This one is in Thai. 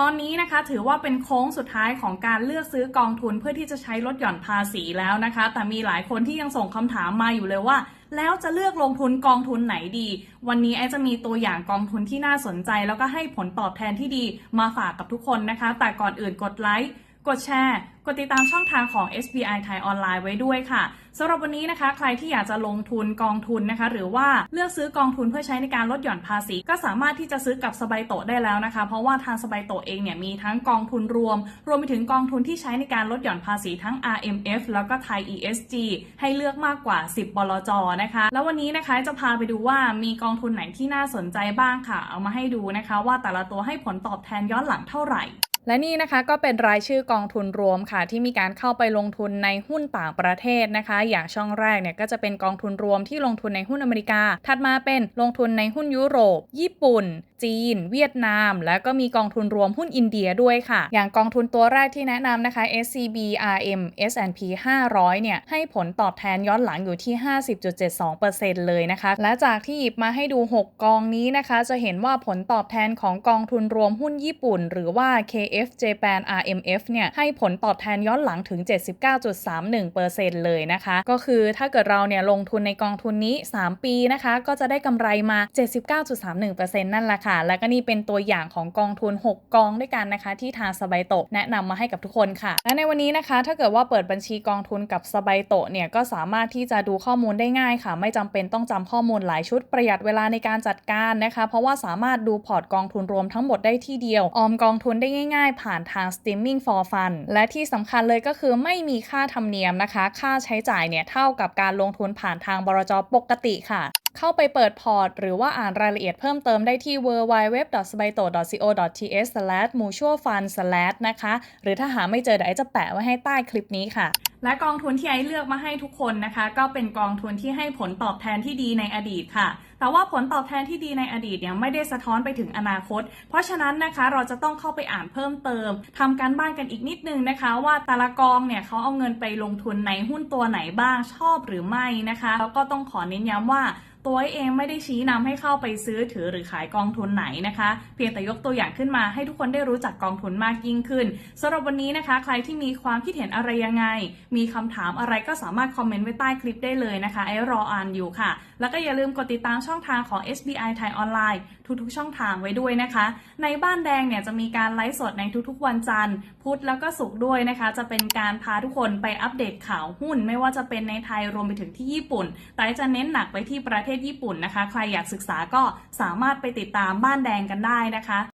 ตอนนี้นะคะถือว่าเป็นโค้งสุดท้ายของการเลือกซื้อกองทุนเพื่อที่จะใช้ลดหย่อนภาษีแล้วนะคะ แต่มีหลายคนที่ยังส่งคำถามมาอยู่เลยว่า แล้วจะเลือกลงทุนกองทุนไหนดี วันนี้ไอจะมีตัวอย่างกองทุนที่น่าสนใจ แล้วก็ให้ผลตอบแทนที่ดีมาฝากกับทุกคนนะคะ แต่ก่อนอื่นกดไลค์กดแชร์ กดติดตามช่องทางของ SBI ไทยออนไลน์ไว้ด้วยค่ะ สำหรับวันนี้นะคะ ใครที่อยากจะลงทุนกองทุนนะคะ หรือว่าเลือกซื้อกองทุนเพื่อใช้ในการลดหย่อนภาษี ก็สามารถที่จะซื้อกับสบายโตได้แล้วนะคะ เพราะว่าทางสบายโตเองเนี่ยมีทั้งกองทุนรวม รวมไปถึงกองทุนที่ใช้ในการลดหย่อนภาษีทั้ง RMF แล้วก็ไทย ESG ให้เลือกมากกว่า 10บลจนะคะ แล้ววันนี้นะคะจะพาไปดูว่ามีกองทุนไหนที่น่าสนใจบ้างค่ะ เอามาให้ดูนะคะ ว่าแต่ละตัวให้ผลตอบแทนย้อนหลังเท่าไหร่ และนี่นะคะก็เป็นรายชื่อกองทุนรวมค่ะ ที่มีการเข้าไปลงทุนในหุ้นต่างประเทศนะคะ อย่างช่องแรกเนี่ยก็จะเป็นกองทุนรวมที่ลงทุนในหุ้นอเมริกา ถัดมาเป็นลงทุนในหุ้นยุโรป ญี่ปุ่นจีน เวียดนาม แล้วก็มีกองทุนรวมหุ้นอินเดียด้วยค่ะ อย่างกองทุนตัวแรกที่แนะนำนะคะ SCB RM S&P 500 เนี่ย ให้ผลตอบแทนย้อนหลังอยู่ที่ 50.72%เลยนะคะ และจากที่หยิบมาให้ดู 6 กองนี้นะคะ จะเห็นว่าผลตอบแทนของกองทุนรวมหุ้นญี่ปุ่น หรือว่า KF Japan RMF เนี่ยให้ผลตอบแทนย้อนหลังถึง 79.31%เลยนะคะ ก็คือถ้าเกิดเราเนี่ยลงทุนในกองทุนนี้ 3 ปีนะคะ ก็จะได้กำไรมา 79.31%นั่นแหละค่ะและก็นี่เป็นตัวอย่างของกองทุน 6 กองด้วยกันนะคะ ที่ทางสบายโตะแนะนำมาให้กับทุกคนค่ะ และในวันนี้นะคะ ถ้าเกิดว่าเปิดบัญชีกองทุนกับสบายโตะเนี่ยก็สามารถที่จะดูข้อมูลได้ง่ายค่ะ ไม่จำเป็นต้องจำข้อมูลหลายชุดประหยัดเวลาในการจัดการนะคะ เพราะว่าสามารถดูพอร์ตกองทุนรวมทั้งหมดได้ที่เดียว ออมกองทุนได้ง่าย ๆ ผ่านทาง streaming for fun และที่สำคัญเลยก็คือไม่มีค่าธรรมเนียมนะคะ ค่าใช้จ่ายเนี่ยเท่ากับการลงทุนผ่านทางบรจปกติค่ะ เข้าไปเปิดพอร์ต หรือว่าอ่านรายละเอียดเพิ่มเติมได้ที่ www.sbaito.co.th/mutualfund/ นะคะ หรือถ้าหาไม่เจอเดี๋ยวไอจะแปะไว้ให้ใต้คลิปนี้ค่ะและกองทุนที่ไอเลือกมาให้ทุกคนนะคะ ก็เป็นกองทุนที่ให้ผลตอบแทนที่ดีในอดีตค่ะ แต่ว่าผลตอบแทนที่ดีในอดีตเนี่ยไม่ได้สะท้อนไปถึงอนาคต เพราะฉะนั้นนะคะเราจะต้องเข้าไปอ่านเพิ่มเติมทำการบ้านกันอีกนิดนึงนะคะ ว่าแต่ละกองเนี่ยเขาเอาเงินไปลงทุนในหุ้นตัวไหนบ้างชอบหรือไม่นะคะแล้วก็ต้องขอเน้นย้ำว่าตัวเองไม่ได้ชี้นำให้เข้าไปซื้อถือหรือขายกองทุนไหนนะคะ เพียงแต่ยกตัวอย่างขึ้นมาให้ทุกคนได้รู้จักกองทุนมากยิ่งขึ้นสำหรับวันนี้นะคะ ใครที่มีความคิดเห็นอะไรยังไงมีคำถามอะไรก็สามารถคอมเมนต์ไว้ใต้คลิปได้เลยนะคะไอ้รออ่านอยู่ค่ะ แล้วก็อย่าลืมกดติดตามช่องทางของ SBI ไทยออนไลน์ทุกๆ ช่องทางไว้ด้วยนะคะ ในบ้านแดงเนี่ยจะมีการไลฟ์สดในทุกๆ วันจันทร์ พุธแล้วก็ศุกร์ด้วยนะคะ จะเป็นการพาทุกคนไปอัปเดตข่าวหุ้น ไม่ว่าจะเป็นในไทยรวมไปถึงที่ญี่ปุ่น แต่จะเน้นหนักไปที่ประเทศญี่ปุ่นนะคะ ใครอยากศึกษาก็สามารถไปติดตามบ้านแดงกันได้นะคะ